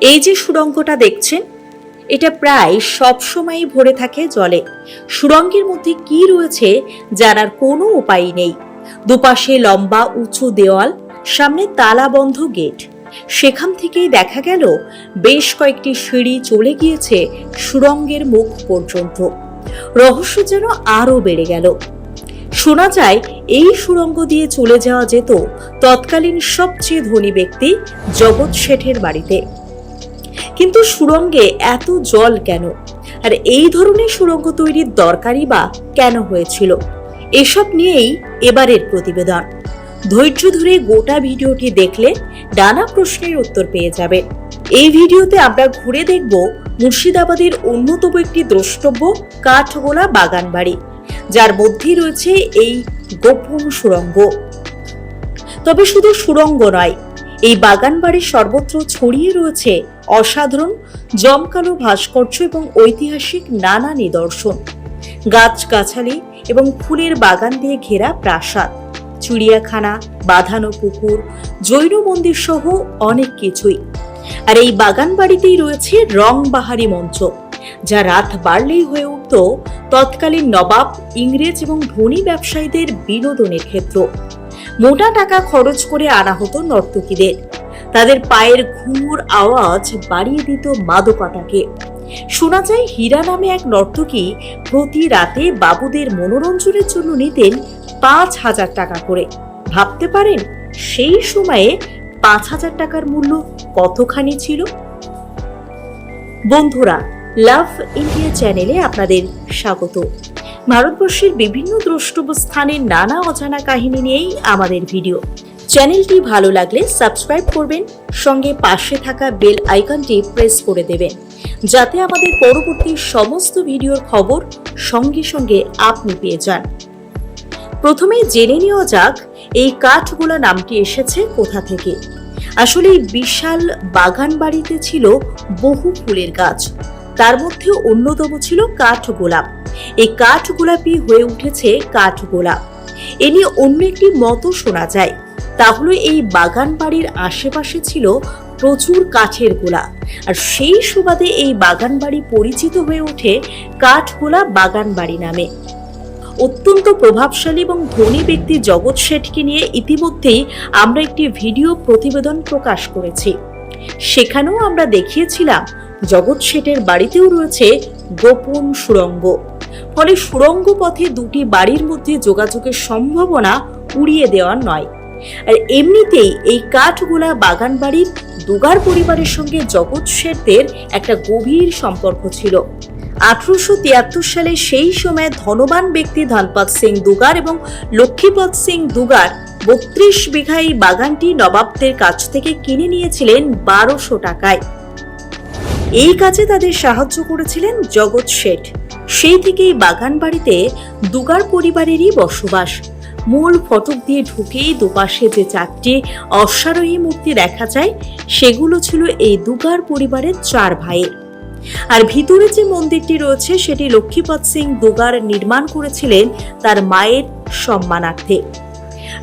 এই যে সুড়ঙ্গটা দেখছেন, এটা প্রায় সবসময়ই ভরে থাকে জলে। সুড়ঙ্গের মধ্যে কি রয়েছে জানার কোনো উপায় নেই। দুপাশে লম্বা উঁচু দেওয়াল, সামনে তালাবন্ধ গেট। সেখান থেকেই দেখা গেল, বেশ কয়েকটি সিঁড়ি চলে গিয়েছে সুড়ঙ্গের মুখ পর্যন্ত। রহস্য যেন আরও বেড়ে গেল। শোনা যায়, এই সুড়ঙ্গ দিয়ে চলে যাওয়া যেত তৎকালীন সবচেয়ে ধনী ব্যক্তি জগৎ শেঠের বাড়িতে। কিন্তু সুড়ঙ্গে এত জল কেন? আর এই ধরনের সুড়ঙ্গ তৈরির দরকারই বা কেন হয়েছিল? এসব নিয়েই এবারের প্রতিবেদন। ধৈর্য ধরে গোটা ভিডিওটি দেখলে নানা প্রশ্নের উত্তর পেয়ে যাবে। এই ভিডিওতে আমরা ঘুরে দেখব মুর্শিদাবাদের অন্যতম একটি দ্রষ্টব্য কাঠগোলা বাগান বাড়ি যার মধ্যেই রয়েছে এই গোপন সুড়ঙ্গ। তবে শুধু সুড়ঙ্গ নয়, এই বাগান বাড়ির সর্বত্র ছড়িয়ে রয়েছে অসাধারণ, জমকালো ভাস্কর্য এবং ঐতিহাসিক নানা নিদর্শন। গাছগাছালি এবং ফুলের বাগান দিয়ে ঘেরা প্রাসাদ, চিড়িয়াখানা, বাঁধানো পুকুর, জৈন মন্দির সহ অনেক কিছুই। আর এই বাগান বাড়িতেই রয়েছে রংবাহারি মঞ্চ, যা রাত বাড়লেই হয়ে উঠত তৎকালীন নবাব, ইংরেজ এবং ধনী ব্যবসায়ীদের বিনোদনের ক্ষেত্র। মোটা টাকা খরচ করে আনা হতো নর্তকীদের। তাদের পায়ের ঘুমুর আওয়াজ বাড়িয়ে দিত মাদকতাকে। শোনা যায়, হীরা নামে এক নর্তকী প্রতি রাতে বাবুদের মনোরঞ্জনের জন্য নিতেন পাঁচ হাজার টাকা করে। ভাবতে পারেন, সেই সময়ে পাঁচ হাজার টাকার মূল্য কতখানি ছিল? বন্ধুরা, লাভ ইন্ডিয়া চ্যানেলে আপনাদের স্বাগত। ভারতবর্ষের বিভিন্ন দ্রষ্টব্য স্থানের নানা অজানা কাহিনী নিয়েই আমাদের ভিডিও। চ্যানেলটি ভালো লাগলে সাবস্ক্রাইব করবেন, সঙ্গে পাশে থাকা বেল আইকনটি প্রেস করে দেবেন, যাতে আমাদের পরবর্তী সমস্ত ভিডিওর খবর সঙ্গে সঙ্গে আপনি পেয়ে যান। প্রথমে জেনে নেওয়া যাক, এই কাঠগোলা নামটি এসেছে কোথা থেকে? আসলে এই বিশাল বাগান বাড়িতে ছিল বহু ফুলের গাছ, তার মধ্যে অন্যতম ছিল কাঠ গোলাপ এই কাঠ গোলাপই হয়ে উঠেছে কাঠ গোলাপ এ নিয়ে অন্য একটি মতো শোনা যায়। তাহলে এই বাগান বাড়ির আশেপাশে ছিল প্রচুর কাঠের গোলা। আর সেই সুবাদে এই বাগান বাড়ি পরিচিত হয়ে ওঠে কাঠগোলা বাগান বাড়ি নামে। অত্যন্ত প্রভাবশালী এবং ধনী ব্যক্তি জগৎ শেঠকে নিয়ে ইতিমধ্যেই আমরা একটি ভিডিও প্রতিবেদন প্রকাশ করেছি। সেখানেও আমরা দেখিয়েছিলাম জগৎ শেঠের বাড়িতেও রয়েছে গোপন সুড়ঙ্গ। ফলে সুড়ঙ্গ পথে দুটি বাড়ির মধ্যে যোগাযোগের সম্ভাবনা উড়িয়ে দেওয়া নয়। আর এমনিতেই এই কাঠগোলা বাগান বাড়ির দুগার পরিবারের সঙ্গে জগৎ শেঠদের একটা গভীর সম্পর্ক ছিল। আঠারোশো তিয়াত্তর সালে সেই সময় ধনবান ব্যক্তি ধনপত সিং দুগার এবং লক্ষ্মীপদ সিং দুগার বত্রিশ বিঘা এই বাগানটি নবাবদের কাছ থেকে কিনে নিয়েছিলেন বারোশো টাকায়। এই কাজে তাদের সাহায্য করেছিলেন জগৎ শেঠ। সেই থেকেই বাগান বাড়িতে দুগার পরিবারেরই বসবাস। মূল ফটক দিয়ে ঢুকেই দুপাশে যে চারটি অশ্বারোহী মূর্তি দেখা যায়, সেগুলো ছিল এই দুগার পরিবারের চার ভাইয়ের। আর ভিতরে যে মন্দিরটি রয়েছে, সেটি লক্ষ্মীপদ সিং দুগার নির্মাণ করেছিলেন তার মায়ের সম্মানার্থে।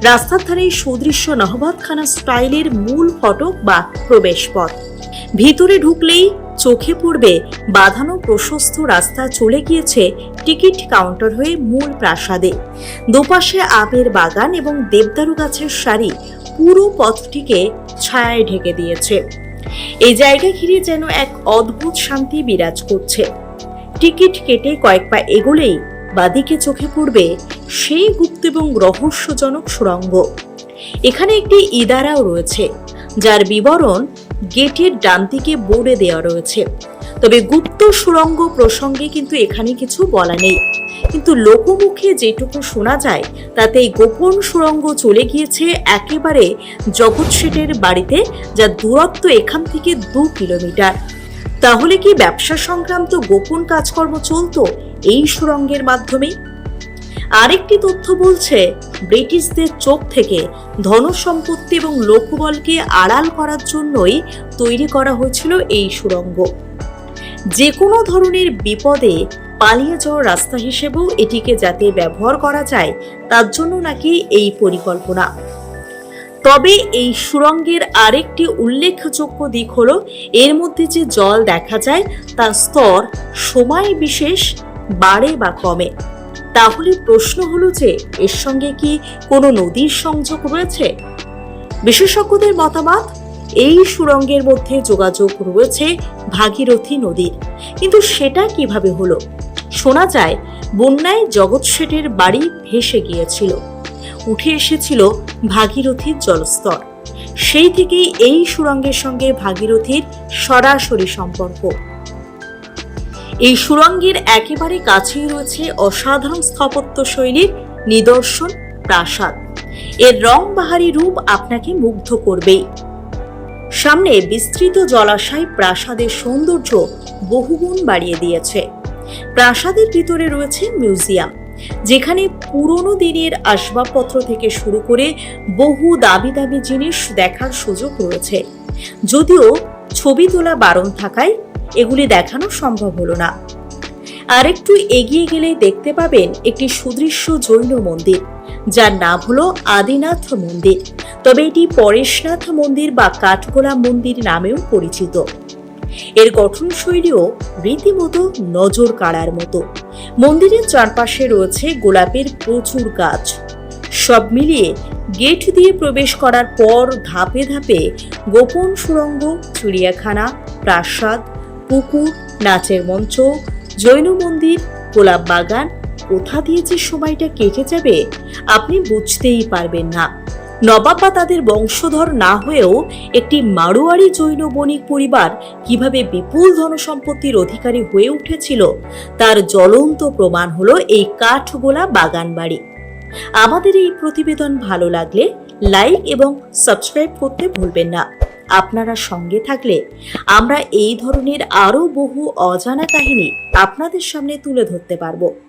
রাস্তার ধারে সুদৃশ্য নহবতখানা স্টাইলের মূল ফটক বা প্রবেশপথ। ভিতরে ঢুকলেই চোখে পড়বে বাঁধানো প্রশস্ত রাস্তা চলে গিয়েছে টিকিট কাউন্টার হয়ে মূল প্রাসাদে। দুপাশে আমের বাগান এবং দেবদারু গাছের সারি পুরো পথটিকে ছায়ায় ঢেকে দিয়েছে। এই জায়গা ঘিরে যেন এক অদ্ভুত শান্তি বিরাজ করছে। টিকিট কেটে কয়েক পা এগোলেই বাদিকে চোখে পড়বে সেই গুপ্ত এবং রহস্যজনক সুড়ঙ্গ। এখানে একটি ইদারাও রয়েছে, যার বিবরণ গেটের ডান দিকে বোর্ডে দেওয়া রয়েছে। তবে গুপ্ত সুরঙ্গ প্রসঙ্গে কিন্তু এখানে কিছু বলা নেই। কিন্তু লোকমুখে যেটুকু শোনা যায় তাতে এই গোপন সুরঙ্গ চলে গিয়েছে একেবারে জগৎ শেঠের বাড়িতে, যার দূরত্ব এখান থেকে দু কিলোমিটার। তাহলে কি ব্যবসা সংক্রান্ত গোপন কাজকর্ম চলতো এই সুড়ঙ্গের মাধ্যমে? আরেকটি তথ্য বলছে, ব্রিটিশদের চোখ থেকে ধনসম্পত্তি এবং লোকবলকে আড়াল করার জন্যই তৈরি করা হয়েছিল এই সুড়ঙ্গ। যে কোনো ধরনের বিপদে পালিয়ে যাওয়ার রাস্তা হিসেবেও এটিকে যাতে ব্যবহার করা যায়, তার জন্য নাকি এই পরিকল্পনা। তবে এই সুরঙ্গের আরেকটি উল্লেখযোগ্য দিক হল, এর মধ্যে যে জল দেখা যায়, তার স্তর সময় বিশেষ বাড়ে বা কমে। তাহলে প্রশ্ন হলো যে, এর সঙ্গে কি কোনো নদীর সংযোগ রয়েছে? বিশেষজ্ঞদের মতামত, এই সুরঙ্গের মধ্যে যোগাযোগ রয়েছে ভাগীরথী নদীর। কিন্তু সেটা কীভাবে হলো? শোনা যায়, বন্যায় জগৎ শেঠের বাড়ি ভেসে গিয়েছিল। উঠে এসেছিল ভাগীরথীর জলস্তর। সেই থেকেই এই সুরঙ্গের সঙ্গে ভাগীরথীর সরাসরি সম্পর্ক। এই সুরঙ্গের একেবারে কাছেই রয়েছে অসাধারণ স্থাপত্য শৈলীর নিদর্শন, প্রাসাদ। এর রং বাহারি রূপ আপনাকে মুগ্ধ করবেই। সামনে বিস্তৃত জলাশয় প্রাসাদের সৌন্দর্য বহুগুণ বাড়িয়ে দিয়েছে। প্রাসাদের ভিতরে রয়েছে মিউজিয়াম, যেখানে পুরনো দিনের আসবাবপত্র থেকে শুরু করে বহু দামি দামি জিনিস দেখার সুযোগ রয়েছে। যদিও ছবি তোলা বারণ থাকায় এগুলি দেখানো সম্ভব হলো না। আরেকটু এগিয়ে গেলে দেখতে পাবেন একটি সুদৃশ্য জৈন মন্দির, যার নাম হলো আদিনাথ মন্দির। তবে এটি পরেশনাথ মন্দির বা কাঠগোলা মন্দির নামেও পরিচিত। এর গঠনশৈলীও রীতিমতো নজর কাড়ার মতো। মন্দিরের চারপাশে রয়েছে গোলাপের প্রচুর গাছ। সব মিলিয়ে গেট দিয়ে প্রবেশ করার পর ধাপে ধাপে গোপন সুড়ঙ্গ, চিড়িয়াখানা, প্রাসাদ পুকুর, নাচের মঞ্চ, জৈন মন্দির, গোলাপ বাগান, কোথা দিয়ে যে সময়টা কেটে যাবে, আপনি বুঝতেই পারবেন না। নবাব তাদের বংশধর না হয়েও একটি মারোয়ারি জৈন বণিক পরিবার কীভাবে বিপুল ধনসম্পত্তির অধিকারী হয়ে উঠেছিল, তার জ্বলন্ত প্রমাণ হলো এই কাঠগোলা বাগান বাড়ি আমাদের এই প্রতিবেদন ভালো লাগলে লাইক এবং সাবস্ক্রাইব করতে ভুলবেন না। আপনারা সঙ্গে থাকলে আমরা এই ধরনের আরও বহু অজানা কাহিনী আপনাদের সামনে তুলে ধরতে পারব।